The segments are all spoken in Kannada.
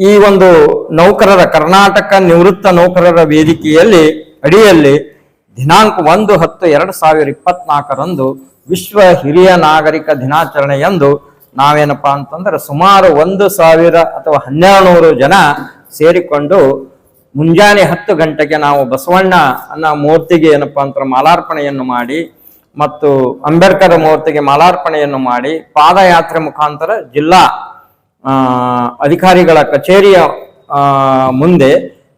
ಈ ಒಂದು ನೌಕರರ, ಕರ್ನಾಟಕ ನಿವೃತ್ತ ನೌಕರರ ವೇದಿಕೆಯಲ್ಲಿ, ಅಡಿಯಲ್ಲಿ ದಿನಾಂಕ ಒಂದು ಹತ್ತು ಎರಡು ಸಾವಿರ ಇಪ್ಪತ್ನಾಲ್ಕರಂದು ವಿಶ್ವ ಹಿರಿಯ ನಾಗರಿಕ ದಿನಾಚರಣೆ ಎಂದು ನಾವೇನಪ್ಪ ಅಂತಂದ್ರೆ ಸುಮಾರು ಒಂದು ಸಾವಿರ ಅಥವಾ ಹನ್ನೆರಡು ನೂರು ಜನ ಸೇರಿಕೊಂಡು ಮುಂಜಾನೆ ಹತ್ತು ಗಂಟೆಗೆ ನಾವು ಬಸವಣ್ಣ ಅನ್ನೋ ಮೂರ್ತಿಗೆ ಏನಪ್ಪಾ ಅಂತಂದ್ರೆ ಮಾಲಾರ್ಪಣೆಯನ್ನು ಮಾಡಿ ಮತ್ತು ಅಂಬೇಡ್ಕರ್ ಮೂರ್ತಿಗೆ ಮಾಲಾರ್ಪಣೆಯನ್ನು ಮಾಡಿ ಪಾದಯಾತ್ರೆ ಮುಖಾಂತರ ಜಿಲ್ಲಾ ಅಧಿಕಾರಿಗಳ ಕಚೇರಿಯ ಮುಂದೆ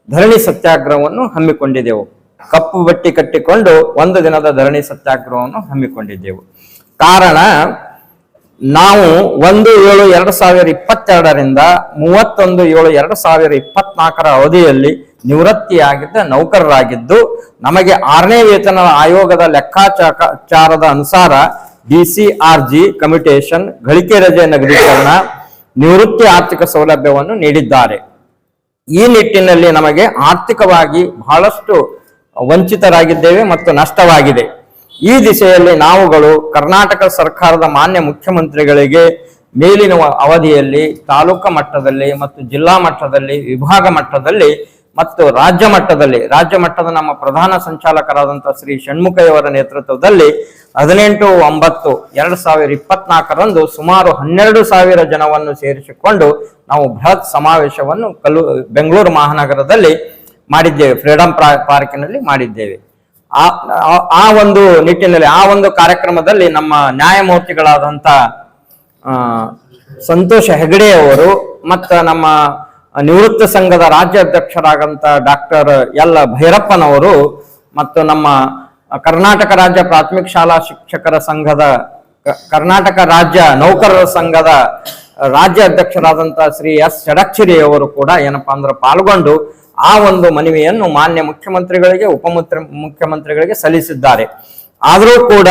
ಧರಣಿ ಸತ್ಯಾಗ್ರಹವನ್ನು ಹಮ್ಮಿಕೊಂಡಿದ್ದೆವು. ಕಪ್ಪು ಬಟ್ಟಿ ಕಟ್ಟಿಕೊಂಡು ಒಂದು ದಿನದ ಧರಣಿ ಸತ್ಯಾಗ್ರಹವನ್ನು ಹಮ್ಮಿಕೊಂಡಿದ್ದೆವು. ಕಾರಣ, ನಾವು ಒಂದು ಏಳು ಎರಡು ಸಾವಿರ ಇಪ್ಪತ್ತೆರಡರಿಂದ ಮೂವತ್ತೊಂದು ಏಳು ಎರಡು ಸಾವಿರ ಇಪ್ಪತ್ನಾಲ್ಕರ ಅವಧಿಯಲ್ಲಿ ನಿವೃತ್ತಿಯಾಗಿದ್ದ ನೌಕರರಾಗಿದ್ದು, ನಮಗೆ ಆರನೇ ವೇತನ ಆಯೋಗದ ಲೆಕ್ಕಾಚಾರದ ಅನುಸಾರ డಿಸಿಆರ್ಜಿ ಕಮಿಟೇಷನ್ ಗಳಿಕೆ ರಜೆ ನಗರೀಕರಣ ನಿವೃತ್ತಿ ಆರ್ಥಿಕ ಸೌಲಭ್ಯವನ್ನು ನೀಡಿದ್ದಾರೆ. ಈ ನಿಟ್ಟಿನಲ್ಲಿ ನಮಗೆ ಆರ್ಥಿಕವಾಗಿ ಬಹಳಷ್ಟು ವಂಚಿತರಾಗಿದ್ದೇವೆ ಮತ್ತು ನಷ್ಟವಾಗಿದೆ. ಈ ದಿಸೆಯಲ್ಲಿ ನಾವುಗಳು ಕರ್ನಾಟಕ ಸರ್ಕಾರದ ಮಾನ್ಯ ಮುಖ್ಯಮಂತ್ರಿಗಳಿಗೆ ಮೇಲಿನ ಅವಧಿಯಲ್ಲಿ ತಾಲೂಕು ಮಟ್ಟದಲ್ಲಿ ಮತ್ತು ಜಿಲ್ಲಾ ಮಟ್ಟದಲ್ಲಿ, ವಿಭಾಗ ಮಟ್ಟದಲ್ಲಿ ಮತ್ತು ರಾಜ್ಯ ಮಟ್ಟದಲ್ಲಿ, ರಾಜ್ಯ ಮಟ್ಟದ ನಮ್ಮ ಪ್ರಧಾನ ಸಂಚಾಲಕರಾದಂತಹ ಶ್ರೀ ಷಣ್ಮುಖಯ್ಯವರ ನೇತೃತ್ವದಲ್ಲಿ ಹದಿನೆಂಟು, ಒಂಬತ್ತು, ಎರಡ್ ಸಾವಿರ ಇಪ್ಪತ್ನಾಲ್ಕರಂದು ಸುಮಾರು ಹನ್ನೆರಡು ಸಾವಿರ ಜನವನ್ನು ಸೇರಿಸಿಕೊಂಡು ನಾವು ಬೃಹತ್ ಸಮಾವೇಶವನ್ನು ಕಲ್ಲು, ಬೆಂಗಳೂರು ಮಹಾನಗರದಲ್ಲಿ ಮಾಡಿದ್ದೇವೆ, ಫ್ರೀಡಂ ಪಾರ್ಕಿನಲ್ಲಿ ಮಾಡಿದ್ದೇವೆ. ಆ, ಆ- ಒಂದು ನಿಟ್ಟಿನಲ್ಲಿ, ಆ ಒಂದು ಕಾರ್ಯಕ್ರಮದಲ್ಲಿ ನಮ್ಮ ನ್ಯಾಯಮೂರ್ತಿಗಳಾದಂಥ ಸಂತೋಷ ಹೆಗಡೆ ಅವರು ಮತ್ತ ನಮ್ಮ ನಿವೃತ್ತ ಸಂಘದ ರಾಜ್ಯ ಅಧ್ಯಕ್ಷರಾಗಂತ ಡಾಕ್ಟರ್ ಎಲ್ ಭೈರಪ್ಪನವರು ಮತ್ತು ನಮ್ಮ ಕರ್ನಾಟಕ ರಾಜ್ಯ ಪ್ರಾಥಮಿಕ ಶಾಲಾ ಶಿಕ್ಷಕರ ಸಂಘದ ಕರ್ನಾಟಕ ರಾಜ್ಯ ನೌಕರರ ಸಂಘದ ರಾಜ್ಯ ಅಧ್ಯಕ್ಷರಾದಂತ ಶ್ರೀ ಎಸ್ ಷಡಕ್ಷರಿ ಅವರು ಕೂಡ ಏನಪ್ಪಾ ಅಂದ್ರೆ ಪಾಲ್ಗೊಂಡು ಆ ಒಂದು ಮನವಿಯನ್ನು ಮಾನ್ಯ ಮುಖ್ಯಮಂತ್ರಿಗಳಿಗೆ ಉಪಮುಖ್ಯ ಮುಖ್ಯಮಂತ್ರಿಗಳಿಗೆ ಸಲ್ಲಿಸಿದ್ದಾರೆ. ಆದರೂ ಕೂಡ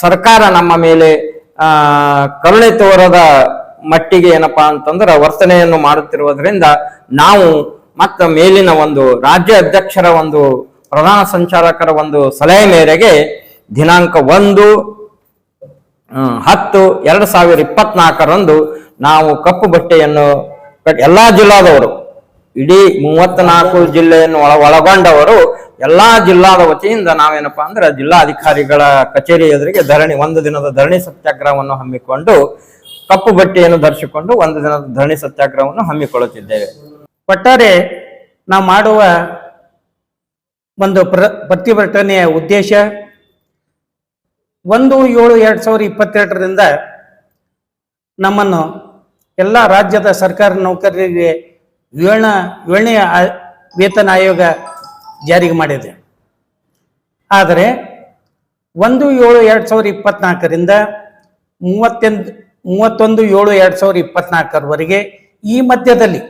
ಸರ್ಕಾರ ನಮ್ಮ ಮೇಲೆ ಕರುಣೆ ತೋರದ ಮಟ್ಟಿಗೆ ಏನಪ್ಪಾ ಅಂತಂದ್ರೆ ವರ್ತನೆಯನ್ನು ಮಾಡುತ್ತಿರುವುದರಿಂದ ನಾವು ಮತ್ತ ಮೇಲಿನ ಒಂದು ರಾಜ್ಯ ಅಧ್ಯಕ್ಷರ ಒಂದು ಪ್ರಧಾನ ಸಂಚಾಲಕರ ಒಂದು ಸಲಹೆ ಮೇರೆಗೆ ದಿನಾಂಕ ಒಂದು ಹತ್ತು, ಎರಡು ಸಾವಿರ ಇಪ್ಪತ್ನಾಲ್ಕರಂದು ನಾವು ಕಪ್ಪು ಬಟ್ಟೆಯನ್ನು ಎಲ್ಲಾ ಜಿಲ್ಲಾದವರು, ಇಡೀ ಮೂವತ್ನಾಲ್ಕು ಜಿಲ್ಲೆಯನ್ನು ಒಳ ಒಳಗೊಂಡವರು, ಎಲ್ಲಾ ಜಿಲ್ಲಾದ ವತಿಯಿಂದ ನಾವೇನಪ್ಪಾ ಅಂದ್ರೆ ಜಿಲ್ಲಾಧಿಕಾರಿಗಳ ಕಚೇರಿ ಎದುರಿಗೆ ಧರಣಿ, ಒಂದು ದಿನದ ಧರಣಿ ಸತ್ಯಾಗ್ರಹವನ್ನು ಹಮ್ಮಿಕೊಂಡು ಕಪ್ಪು ಬಟ್ಟೆಯನ್ನು ಧರಿಸಿಕೊಂಡು ಒಂದು ದಿನದ ಧರಣಿ ಸತ್ಯಾಗ್ರಹವನ್ನು ಹಮ್ಮಿಕೊಳ್ಳುತ್ತಿದ್ದೇವೆ. ಒಟ್ಟಾರೆ ನಾವು ಮಾಡುವ ಒಂದು ಪ್ರ, ಪ್ರತಿಭಟನೆಯ ಉದ್ದೇಶ ಒಂದು ಏಳು ಎರಡು ಸಾವಿರದ ಇಪ್ಪತ್ತೆರಡರಿಂದ ನಮ್ಮನ್ನು ಎಲ್ಲ ರಾಜ್ಯದ ಸರ್ಕಾರಿ ನೌಕರರಿಗೆ ಏಳ ಏಳನೇ ಆ- ವೇತನ ಆಯೋಗ ಜಾರಿಗೆ ಮಾಡಿದೆ. ಆದರೆ ಒಂದು ಏಳು ಎರಡು ಸಾವಿರದ ಇಪ್ಪತ್ನಾಲ್ಕರಿಂದ ಮೂವತ್ತೆಂಟು ಮೂವತ್ತೊಂದು, ಏಳು, ಎರಡು ಸಾವಿರದ ಇಪ್ಪತ್ನಾಲ್ಕರವರೆಗೆ ಈ ಮಧ್ಯದಲ್ಲಿ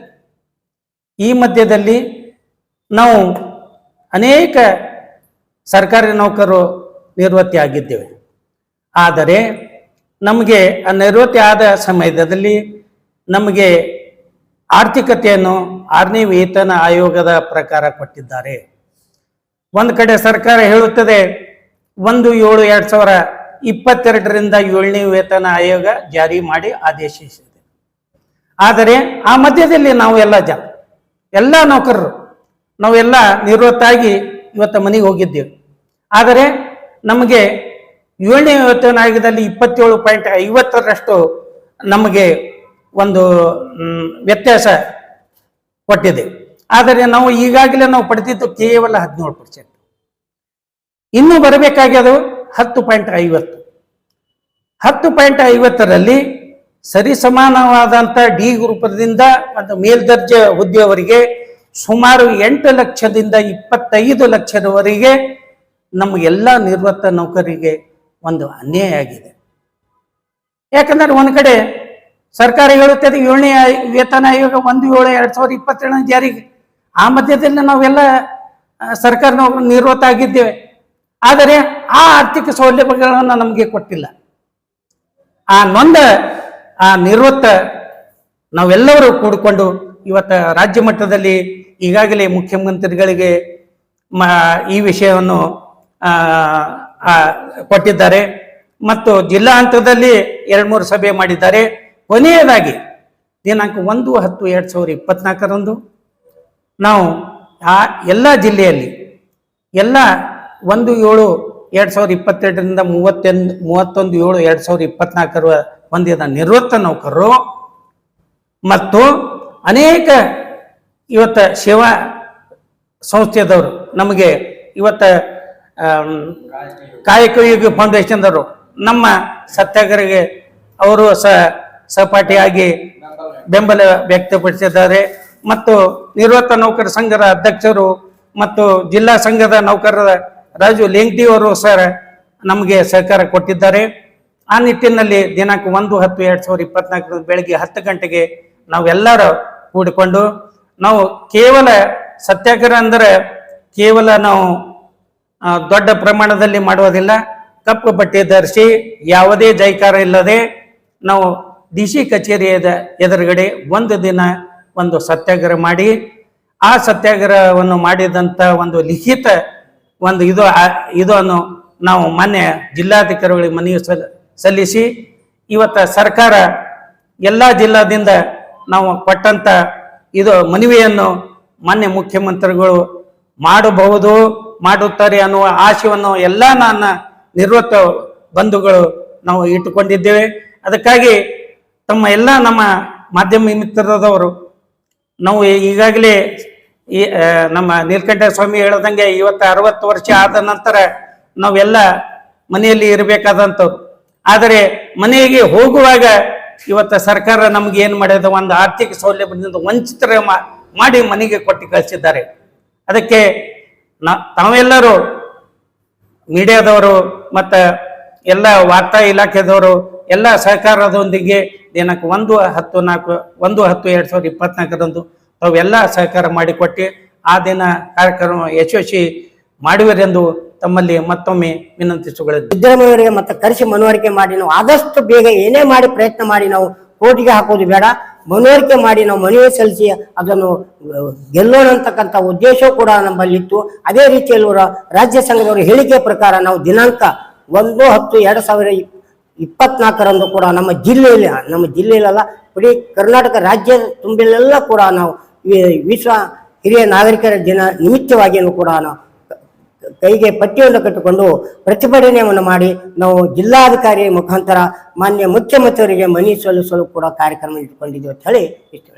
ಈ ಮಧ್ಯದಲ್ಲಿ ನಾವು ಅನೇಕ ಸರ್ಕಾರಿ ನೌಕರರು ನಿವೃತ್ತಿ ಆಗಿದ್ದೇವೆ ಆದರೆ ನಮಗೆ ಆ ನಿವೃತ್ತಿ ಆದ ಸಮಯದಲ್ಲಿ ನಮಗೆ ಆರ್ಥಿಕತೆಯನ್ನು ಆರನೇ ವೇತನ ಆಯೋಗದ ಪ್ರಕಾರ ಕೊಟ್ಟಿದ್ದಾರೆ. ಒಂದು ಕಡೆ ಸರ್ಕಾರ ಹೇಳುತ್ತದೆ, ಒಂದು, ಏಳು, ಎರಡು ಸಾವಿರ ಇಪ್ಪತ್ತೆರಡರಿಂದ ಏಳನೇ ವೇತನ ಆಯೋಗ ಜಾರಿ ಮಾಡಿ ಆದೇಶಿಸಿದೆ. ಆದರೆ ಆ ಮಧ್ಯದಲ್ಲಿ ನಾವು ಎಲ್ಲ ಜ, ಎಲ್ಲ ನೌಕರರು, ನಾವೆಲ್ಲ ನಿವೃತ್ತಾಗಿ ಇವತ್ತು ಮನೆಗೆ ಹೋಗಿದ್ದೇವೆ. ಆದರೆ ನಮಗೆ ಏಳನೇ ವೇತನ ಆಯೋಗದಲ್ಲಿ ಇಪ್ಪತ್ತೇಳು ಪಾಯಿಂಟ್ ಐವತ್ತರಷ್ಟು ನಮಗೆ ಒಂದು ವ್ಯತ್ಯಾಸ ಕೊಟ್ಟಿದೆ. ಆದರೆ ನಾವು ಈಗಾಗಲೇ ನಾವು ಪಡೆದಿದ್ದು ಕೇವಲ ಹದಿನೇಳು ಪರ್ಸೆಂಟ್ ಇನ್ನು ಬರಬೇಕಾಗ್ಯದು ಹತ್ತು ಪಾಯಿಂಟ್ ಐವತ್ತು. ಹತ್ತು ಪಾಯಿಂಟ್ ಐವತ್ತರಲ್ಲಿ ಸರಿಸಮಾನವಾದಂಥ ಡಿ ಗ್ರೂಪದಿಂದ ಒಂದು ಮೇಲ್ದರ್ಜೆ ಹುದ್ದೆಯವರಿಗೆ ಸುಮಾರು ಎಂಟು ಲಕ್ಷದಿಂದ ಇಪ್ಪತ್ತೈದು ಲಕ್ಷದವರೆಗೆ ನಮ್ಮ ಎಲ್ಲ ನಿವೃತ್ತ ನೌಕರಿಗೆ ಒಂದು ಅನ್ಯಾಯ ಆಗಿದೆ. ಯಾಕಂದ್ರೆ ಒಂದು ಕಡೆ ಸರ್ಕಾರ ಹೇಳುತ್ತದೆ ಏಳನೇ ವೇತನ ಆಯೋಗ ಒಂದು ಏಳು ಎರಡು ಸಾವಿರದ ಇಪ್ಪತ್ತೇಳನೇ ಜಾರಿಗೆ. ಆ ಮಧ್ಯದಲ್ಲಿ ನಾವೆಲ್ಲ ಸರ್ಕಾರ ನಿವೃತ್ತ ಆಗಿದ್ದೇವೆ. ಆದರೆ ಆ ಆರ್ಥಿಕ ಸೌಲಭ್ಯಗಳನ್ನು ನಮಗೆ ಕೊಟ್ಟಿಲ್ಲ. ಆ ನೊಂದ, ಆ ನಿವೃತ್ತ ನಾವೆಲ್ಲರೂ ಕೂಡಿಕೊಂಡು ಇವತ್ತು ರಾಜ್ಯ ಮಟ್ಟದಲ್ಲಿ ಈಗಾಗಲೇ ಮುಖ್ಯಮಂತ್ರಿಗಳಿಗೆ ಮ, ಈ ವಿಷಯವನ್ನು ಕೊಟ್ಟಿದ್ದಾರೆ. ಮತ್ತು ಜಿಲ್ಲಾ ಹಂತದಲ್ಲಿ ಎರಡು ಮೂರು ಸಭೆ ಮಾಡಿದ್ದಾರೆ. ಕೊನೆಯದಾಗಿ ದಿನಾಂಕ ಒಂದು ಹತ್ತು ಎರಡು ಸಾವಿರದ ಇಪ್ಪತ್ನಾಲ್ಕರಂದು ನಾವು ಆ ಎಲ್ಲ ಜಿಲ್ಲೆಯಲ್ಲಿ ಎಲ್ಲ ಒಂದು ಏಳು ಎರಡು ಸಾವಿರದ ಇಪ್ಪತ್ತೆರಡರಿಂದ ಮೂವತ್ತೊಂದು ಮೂವತ್ತೊಂದು, ಏಳು, ಎರಡ್ ಸಾವಿರದ ಇಪ್ಪತ್ನಾಲ್ಕರ ಹೊಂದಿದ ನಿವೃತ್ತ ನೌಕರರು. ಮತ್ತು ಅನೇಕ ಇವತ್ತ ಸೇವಾ ಸಂಸ್ಥೆದವರು, ನಮಗೆ ಇವತ್ತ ಕಾಯಕಯುಗ ಕಾಯಕ ಯುಗ ಫೌಂಡೇಶನ್ದವರು ನಮ್ಮ ಸತ್ಯಾಗ್ರಹಗೆ ಅವರು ಸಹ ಸಹಪಾಠಿಯಾಗಿ ಬೆಂಬಲ ವ್ಯಕ್ತಪಡಿಸಿದ್ದಾರೆ. ಮತ್ತು ನಿವೃತ್ತ ನೌಕರ ಸಂಘದ ಅಧ್ಯಕ್ಷರು ಮತ್ತು ಜಿಲ್ಲಾ ಸಂಘದ ನೌಕರರ ರಾಜು ಲೆಂಗ್ಡಿ ಅವರು ಸರ್ ನಮಗೆ ಸಹಕಾರ ಕೊಟ್ಟಿದ್ದಾರೆ. ಆ ನಿಟ್ಟಿನಲ್ಲಿ ದಿನಾಂಕ ಒಂದು ಹತ್ತು ಎರಡ್ ಸಾವಿರದ ಇಪ್ಪತ್ನಾಲ್ಕರ ಬೆಳಗ್ಗೆ ಹತ್ತು ಗಂಟೆಗೆ ನಾವೆಲ್ಲರೂ ಕೂಡಿಕೊಂಡು ನಾವು ಕೇವಲ ಸತ್ಯಾಗ್ರಹ ಅಂದರೆ ಕೇವಲ ನಾವು ದೊಡ್ಡ ಪ್ರಮಾಣದಲ್ಲಿ ಮಾಡುವುದಿಲ್ಲ. ಕಪ್ಪು ಬಟ್ಟೆ ಧರಿಸಿ ಯಾವುದೇ ಜೈಕಾರ ಇಲ್ಲದೆ ನಾವು ಡಿ ಸಿ ಕಚೇರಿಯದ ಎದುರುಗಡೆ ಒಂದು ದಿನ ಒಂದು ಸತ್ಯಾಗ್ರಹ ಮಾಡಿ, ಆ ಸತ್ಯಾಗ್ರಹವನ್ನು ಮಾಡಿದಂಥ ಒಂದು ಲಿಖಿತ ಒಂದು ಇದು ಇದನ್ನು ನಾವು ಮೊನ್ನೆ ಜಿಲ್ಲಾಧಿಕಾರಿಗಳಿಗೆ ಮನವಿ ಸಲ್ಲಿಸಿ ಇವತ್ತ ಸರ್ಕಾರ ಎಲ್ಲ ಜಿಲ್ಲಾದಿಂದ ನಾವು ಕೊಟ್ಟಂತ ಇದು ಮನವಿಯನ್ನು ಮಾನ್ಯ ಮುಖ್ಯಮಂತ್ರಿಗಳು ಮಾಡಬಹುದು, ಮಾಡುತ್ತಾರೆ ಅನ್ನುವ ಆಶಯವನ್ನು ಎಲ್ಲ ನನ್ನ ನಿವೃತ್ತ ಬಂಧುಗಳು ನಾವು ಇಟ್ಟುಕೊಂಡಿದ್ದೇವೆ. ಅದಕ್ಕಾಗಿ ತಮ್ಮ ಎಲ್ಲ ನಮ್ಮ ಮಾಧ್ಯಮ ಮಿತ್ರದವರು ನಾವು ಈಗಾಗಲೇ ಈ ನಮ್ಮ ನೀಲಕಂಠ ಸ್ವಾಮಿ ಹೇಳ್ದಂಗೆ ಇವತ್ತು ಅರವತ್ತು ವರ್ಷ ಆದ ನಂತರ ನಾವೆಲ್ಲ ಮನೆಯಲ್ಲಿ ಇರಬೇಕಾದಂಥವ್ರು ಆದರೆ ಮನೆಗೆ ಹೋಗುವಾಗ ಇವತ್ತು ಸರ್ಕಾರ ನಮ್ಗೆ ಏನು ಮಾಡಿದ? ಒಂದು ಆರ್ಥಿಕ ಸೌಲಭ್ಯದಿಂದ ವಂಚಿತರ ಮಾಡಿ ಮನೆಗೆ ಕೊಟ್ಟು ಕಳಿಸಿದ್ದಾರೆ. ಅದಕ್ಕೆ ನಾ, ತಾವೆಲ್ಲರೂ ಮೀಡಿಯಾದವರು ಮತ್ತು ಎಲ್ಲ ವಾರ್ತಾ ಇಲಾಖೆದವರು ಎಲ್ಲ ಸಹಕಾರದೊಂದಿಗೆ ದಿನಕ್ಕೆ ಒಂದು ಹತ್ತು ನಾಲ್ಕು, ಒಂದು ಹತ್ತು ಎರಡು ಸಾವಿರದ ಇಪ್ಪತ್ನಾಲ್ಕರಂದು ತಾವೆಲ್ಲ ಸಹಕಾರ ಮಾಡಿಕೊಟ್ಟು ಆ ದಿನ ಕಾರ್ಯಕ್ರಮ ಯಶಸ್ವಿ ಮಾಡುವರೆಂದು ತಮ್ಮಲ್ಲಿ ಮತ್ತೊಮ್ಮೆ ವಿನಂತಿಸಿಕೊಳ್ಳುತ್ತೇನೆ. ಸಿದ್ದರಾಮಯ್ಯವರಿಗೆ ಮತ್ತೆ ಕರೆಸಿ ಮನವರಿಕೆ ಮಾಡಿ, ನಾವು ಆದಷ್ಟು ಬೇಗ ಏನೇ ಮಾಡಿ ಪ್ರಯತ್ನ ಮಾಡಿ, ನಾವು ಕೋಟಿಗೆ ಹಾಕೋದು ಬೇಡ. ಮನವರಿಕೆ ಮಾಡಿ, ನಾವು ಮನವಿ ಸಲ್ಲಿಸಿ ಅದನ್ನು ಗೆಲ್ಲೋಣ ಅಂತಕ್ಕಂಥ ಉದ್ದೇಶ ಕೂಡ ನಮ್ಮಲ್ಲಿತ್ತು. ಅದೇ ರೀತಿಯಲ್ಲಿ ರಾಜ್ಯ ಸಂಘದವರ ಹೇಳಿಕೆ ಪ್ರಕಾರ ನಾವು ದಿನಾಂಕ ಒಂದು ಹತ್ತು ಎರಡು ಸಾವಿರ ಇಪ್ಪತ್ನಾಲ್ಕರಂದು ಕೂಡ ನಮ್ಮ ಜಿಲ್ಲೆಯಲ್ಲಿ, ನಮ್ಮ ಜಿಲ್ಲೆಯಲ್ಲ ಇಡೀ ಕರ್ನಾಟಕ ರಾಜ್ಯ ತುಂಬಿಲೆಲ್ಲ ಕೂಡ ನಾವು ವಿಶ್ವ ಹಿರಿಯ ನಾಗರಿಕರ ದಿನ ನಿಮಿತ್ತವಾಗಿಯೂ ಕೂಡ ಕೈಗೆ ಪಟ್ಟಿಯನ್ನು ಕಟ್ಟಿಕೊಂಡು ಪ್ರತಿಭಟನೆಯನ್ನು ಮಾಡಿ ನಾವು ಜಿಲ್ಲಾಧಿಕಾರಿ ಮುಖಾಂತರ ಮಾನ್ಯ ಮುಖ್ಯಮಂತ್ರಿಯವರಿಗೆ ಮನವಿ ಸಲ್ಲಿಸಲು ಕೂಡ ಕಾರ್ಯಕ್ರಮ ಇಟ್ಟುಕೊಂಡಿದ್ದೇವೆ ಅಂತ ಹೇಳಿ ಇಷ್ಟು